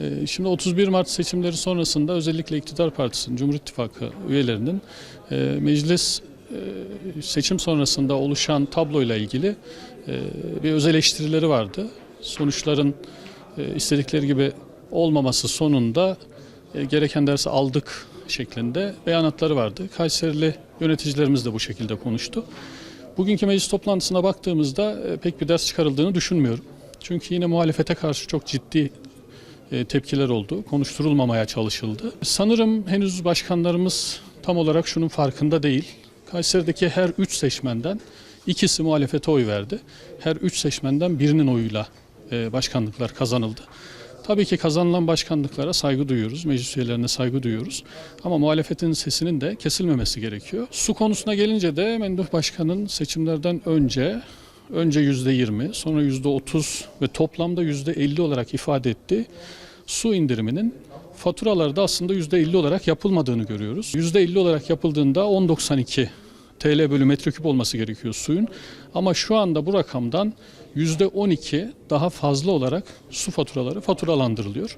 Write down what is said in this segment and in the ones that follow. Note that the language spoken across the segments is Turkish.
Ee, Şimdi 31 Mart seçimleri sonrasında özellikle iktidar partisinin, Cumhur İttifakı üyelerinin e, meclis e, seçim sonrasında oluşan tabloyla ilgili e, bir öz eleştirileri vardı. Sonuçların istedikleri gibi olmaması sonunda gereken dersi aldık şeklinde beyanatları vardı. Kayserili yöneticilerimiz de bu şekilde konuştu. Bugünkü meclis toplantısına baktığımızda pek bir ders çıkarıldığını düşünmüyorum. Çünkü yine muhalefete karşı çok ciddi tepkiler oldu. Konuşturulmamaya çalışıldı. Sanırım henüz başkanlarımız tam olarak şunun farkında değil. Kayseri'deki her üç seçmenden ikisi muhalefete oy verdi. Her üç seçmenden birinin oyuyla e, başkanlıklar kazanıldı. Tabii ki kazanılan başkanlıklara saygı duyuyoruz, meclis üyelerine saygı duyuyoruz. Ama muhalefetin sesinin de kesilmemesi gerekiyor. Su konusuna gelince de Memduh Başkan'ın seçimlerden önce önce yüzde yirmi, sonra yüzde otuz ve toplamda yüzde elli olarak ifade etti. Su indiriminin faturalarda aslında yüzde elli olarak yapılmadığını görüyoruz. Yüzde elli olarak yapıldığında 10.92 TL bölü metreküp olması gerekiyor suyun. Ama şu anda bu rakamdan yüzde 12 daha fazla olarak su faturaları faturalandırılıyor.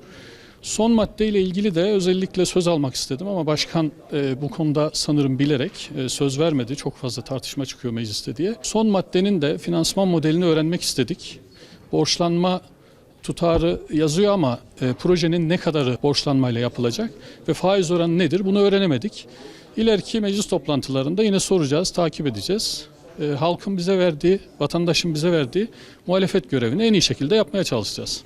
Son maddeyle ilgili de özellikle söz almak istedim ama başkan e, bu konuda sanırım bilerek e, söz vermedi. Çok fazla tartışma çıkıyor mecliste diye. Son maddenin de finansman modelini öğrenmek istedik. Borçlanma tutarı yazıyor ama e, projenin ne kadarı borçlanmayla yapılacak ve faiz oranı nedir bunu öğrenemedik. İleriki meclis toplantılarında yine soracağız, takip edeceğiz. E, halkın bize verdiği, vatandaşın bize verdiği muhalefet görevini en iyi şekilde yapmaya çalışacağız.